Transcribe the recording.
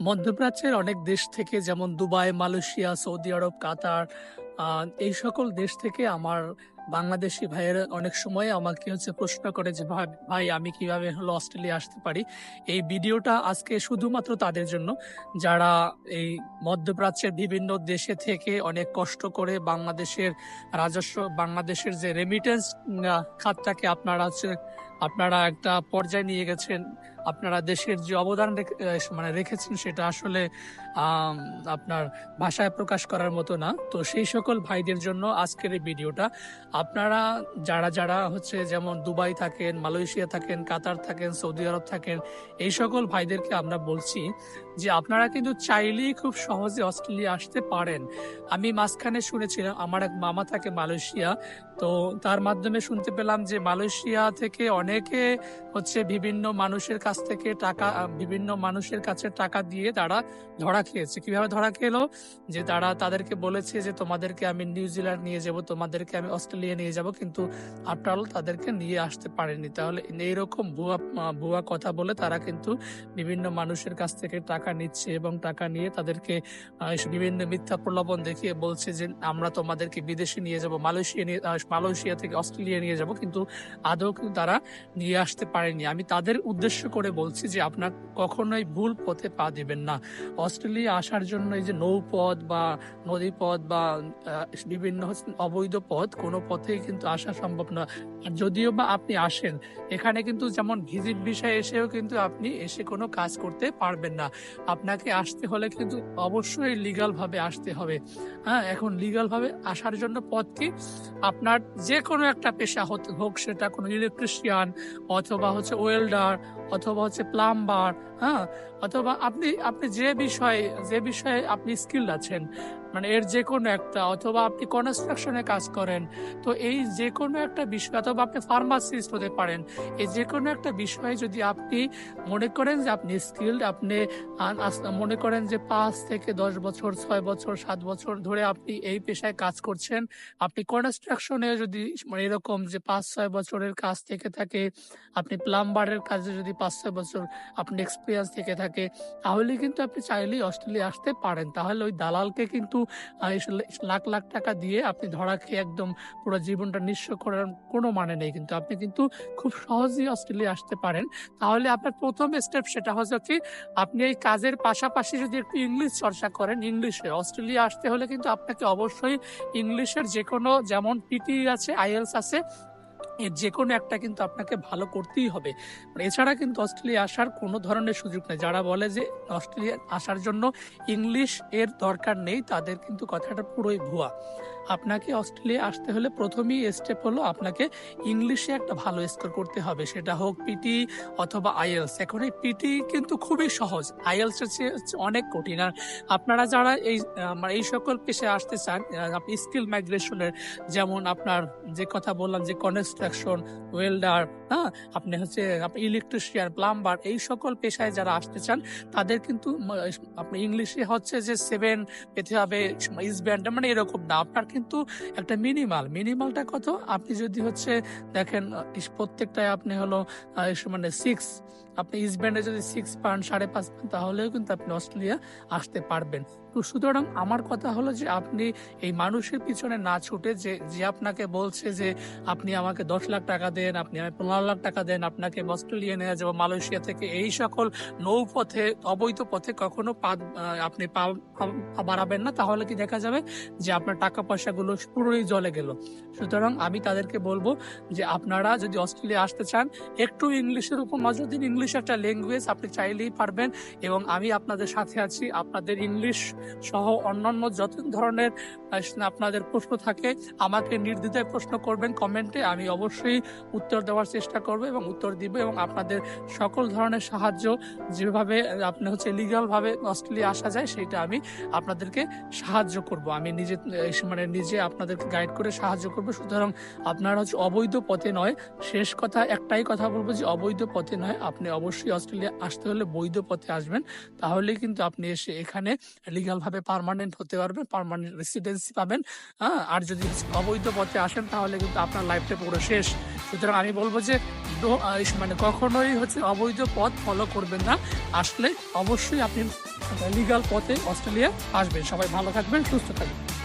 মধ্যপ্রাচ্যের অনেক দেশ থেকে যেমন Dubai, Malaysia, Saudi Arab, Qatar এই সকল দেশ থেকে আমার বাংলাদেশি ভাইয়েরা অনেক সময় আমাকে হচ্ছে প্রশ্ন করে যে ভাই আমি কীভাবে হলো অস্ট্রেলিয়া আসতে পারি? এই ভিডিওটা আজকে শুধুমাত্র তাদের জন্য যারা এই মধ্যপ্রাচ্যের বিভিন্ন দেশে থেকে অনেক কষ্ট করে বাংলাদেশের রাজস্ব বাংলাদেশের যে রেমিটেন্স খাতটাকে আপনারা হচ্ছে আপনারা একটা পর্যায়ে নিয়ে গেছেন। আপনারা দেশের যে অবদান মানে রেখেছেন সেটা আসলে আপনার ভাষায় প্রকাশ করার মতো না। তো সেই সকল ভাইদের জন্য আজকের এই ভিডিওটা। আপনারা যারা, যারা হচ্ছে যেমন দুবাই থাকেন, মালয়েশিয়া থাকেন, কাতার থাকেন, সৌদি আরব থাকেন, এই সকল ভাইদেরকে আমরা বলছি যে আপনারা কিন্তু চাইলেই খুব সহজে অস্ট্রেলিয়া আসতে পারেন। আমি মাঝখানে শুনেছিলাম আমার এক মামা থাকে মালয়েশিয়া। তো তার মাধ্যমে শুনতে পেলাম যে মালয়েশিয়া থেকে অনেকে হচ্ছে বিভিন্ন মানুষের কাছ থেকে টাকা বিভিন্ন মানুষের কাছে টাকা দিয়ে তারা ধরা খেয়েছে। কীভাবে ধরা খেলো? যে তারা তাদেরকে বলেছে যে তোমাদেরকে আমি নিউজিল্যান্ড নিয়ে যাব, তোমাদেরকে আমি অস্ট্রেলিয়া নিয়ে যাব। কিন্তু অল তাদেরকে নিয়ে আসতে পারেনি। তাহলে এইরকম ভুয়া ভুয়া কথা বলে তারা কিন্তু বিভিন্ন মানুষের কাছ থেকে টাকা নিচ্ছে এবং টাকা নিয়ে তাদেরকে বিভিন্ন মিথ্যা প্রলোভন দেখিয়ে বলছে যে আমরা তোমাদেরকে বিদেশে নিয়ে যাব মালয়েশিয়া নিয়ে মালয়েশিয়া থেকে অস্ট্রেলিয়া নিয়ে যাব। কিন্তু আদৌ কিন্তু তারা নিয়ে আসতে পারেনি। আমি তাদের উদ্দেশ্য করে বলছি যে আপনার কখনোই ভুল পথে পা দিবেন না। অস্ট্রেলিয়া আসার জন্য এই যে নৌপথ বা নদীপথ বা বিভিন্ন অবৈধ পথ কোনো পথেই কিন্তু আসা সম্ভব না। যদিও বা আপনি আসেন, এখানে কিন্তু যেমন ভিজিট ভিসায় এসেও কিন্তু আপনি এসে কোনো কাজ করতে পারবেন না। আপনাকে আসতে হলে কিন্তু অবশ্যই লিগাল ভাবে আসতে হবে। হ্যাঁ? এখন লিগাল ভাবে আসার জন্য পথ কি? আপনার যেকোনো একটা পেশা হতে হোক সেটা কোনো ইলেকট্রিশিয়ান অথবা হচ্ছে ওয়েল্ডার অথবা হচ্ছে প্লাম্বার, হ্যাঁ? অথবা আপনি আপনি যে বিষয়ে যে বিষয়ে আপনি স্কিলড আছেন, মানে এর যে কোনো একটা অথবা আপনি কনস্ট্রাকশনে কাজ করেন। তো এই যে কোনো একটা বিষয় অথবা আপনি ফার্মাসিস্ট হতে পারেন। এই যে কোনো একটা বিষয়ে যদি আপনি মনে করেন যে আপনি স্কিলড আপনি মনে করেন যে পাঁচ থেকে ১০ বছর, ছয় বছর, সাত বছর ধরে আপনি এই পেশায় কাজ করছেন। আপনি কনস্ট্রাকশনে যদি মানে এরকম যে ৫-৬ বছরের কাজ থেকে থাকে, আপনি প্লাম্বারের কাজে যদি ৫-৬ বছর আপনার এক্সপেরিয়েন্স থেকে থাকে, তাহলে কিন্তু আপনি চাইলেই অস্ট্রেলিয়া আসতে পারেন। তাহলে ওই দালালকে কিন্তু লাখ, লাখ টাকা দিয়ে আপনি ধরা খেয়ে একদম পুরো জীবনটা নিঃস্ব করার কোনো মানে নেই কিন্তু। আপনি কিন্তু খুব সহজেই অস্ট্রেলিয়া আসতে পারেন। তাহলে আপনার প্রথম স্টেপ সেটা হচ্ছে কি আপনি এই কাজের পাশাপাশি যদি একটু ইংলিশ চর্চা করেন ইংলিশে। অস্ট্রেলিয়া আসতে হলে কিন্তু আপনাকে অবশ্যই ইংলিশের যেকোনো যেমন পিটি আছে, আইএলটিএস আছে এর যে কোনো একটা কিন্তু আপনাকে ভালো করতেই হবে। এছাড়া কিন্তু অস্ট্রেলিয়া আসার কোনো ধরনের সুযোগ নেই। যারা বলে যে অস্ট্রেলিয়া আসার জন্য ইংলিশ এর দরকার নেই তাদের কিন্তু কথাটা পুরোই ভুয়া। আপনাকে অস্ট্রেলিয়া আসতে হলে প্রথমেই স্টেপ হলো আপনাকে ইংলিশে একটা ভালো স্কোর করতে হবে। সেটা হোক পিটি অথবা আইএলস এখন এই পিটি কিন্তু খুবই সহজ। আইএলটিএস এর চেয়ে অনেক কঠিন। আর আপনারা যারা এই মানে এই সকল পেশায় আসতে চান, আপনি স্কিল মাইগ্রেশন এর যেমন আপনার যে কথা বললাম যে কনস্ট্রাকশন, ওয়েল্ডার, হ্যাঁ? আপনি হচ্ছে ইলেকট্রিশিয়ান, প্লাম্বার এই সকল পেশায় যারা আসতে চান তাদের কিন্তু আপনি ইংলিশে হচ্ছে যে সেভেন পেতে হবে, ইস্ট ব্যান্ড মানে এরকম না। আপনার কিন্তু একটা মিনিমাল, মিনিমালটা কত? আপনি যদি হচ্ছে দেখেন প্রত্যেকটায় আপনি হলো মানে সিক্স আপনি ইস্ট ব্যান্ডে যদি 6 পান, 5.5 পান তাহলেও কিন্তু আপনি অস্ট্রেলিয়া আসতে পারবেন। তো সুতরাং আমার কথা হলো যে আপনি এই মানুষের পিছনে না ছুটে যে, যে আপনাকে বলছে যে আপনি আমাকে ১০ লাখ টাকা দেন, আপনি ১৫ লাখ টাকা দেন, আপনাকে অস্ট্রেলিয়া নিয়ে যাব মালয়েশিয়া থেকে এই সকল নৌপথে অবৈধ পথে কখনো পা আপনি বাড়াবেন না। তাহলে কি দেখা যাবে যে আপনার টাকা পয়সাগুলো পুরোই জলে গেল। সুতরাং আমি তাদেরকে বলব যে আপনারা যদি অস্ট্রেলিয়া আসতে চান একটু ইংলিশের উপর নজর দিন। ইংলিশ একটা ল্যাঙ্গুয়েজ আপনি চাইলেই পারবেন এবং আমি আপনাদের সাথে আছি। আপনাদের ইংলিশ সহ অন্যান্য যত ধরনের আপনাদের প্রশ্ন থাকে আমাকে নির্দ্বিধায় প্রশ্ন করবেন কমেন্টে। আমি অবশ্যই উত্তর দেওয়ার চেষ্টা করব এবং উত্তর দিব এবং আপনাদের সকল ধরনের সাহায্য যেভাবে আপনি হচ্ছে লিগ্যাল ভাবে অস্ট্রেলিয়া আসা যায় সেটা আমি আপনাদেরকে সাহায্য করব। আমি নিজে মানে নিজে আপনাদেরকে গাইড করে সাহায্য করব। সুতরাং আপনারা হচ্ছে অবৈধ পথে নয়। শেষ কথা একটাই কথা বলব যে অবৈধ পথে নয়। আপনি অবশ্যই অস্ট্রেলিয়া আসতে হলে বৈধ পথে আসবেন। তাহলে কিন্তু আপনি এসে এখানে লিগ্যাল ভাবে পার্মানেন্ট হতে পারবেন, পার্মানেন্ট রেসিডেন্সি পাবেন। হ্যাঁ? আর যদি অবৈধ পথে আসেন তাহলে কিন্তু আপনার লাইফটা পুরো শেষ। সুতরাং আমি বলব যে মানে কখনোই হচ্ছে অবৈধ পথ ফলো করবেন না। আসলে অবশ্যই আপনি লিগাল পথে অস্ট্রেলিয়া আসবেন। সবাই ভালো থাকবেন, সুস্থ থাকবেন।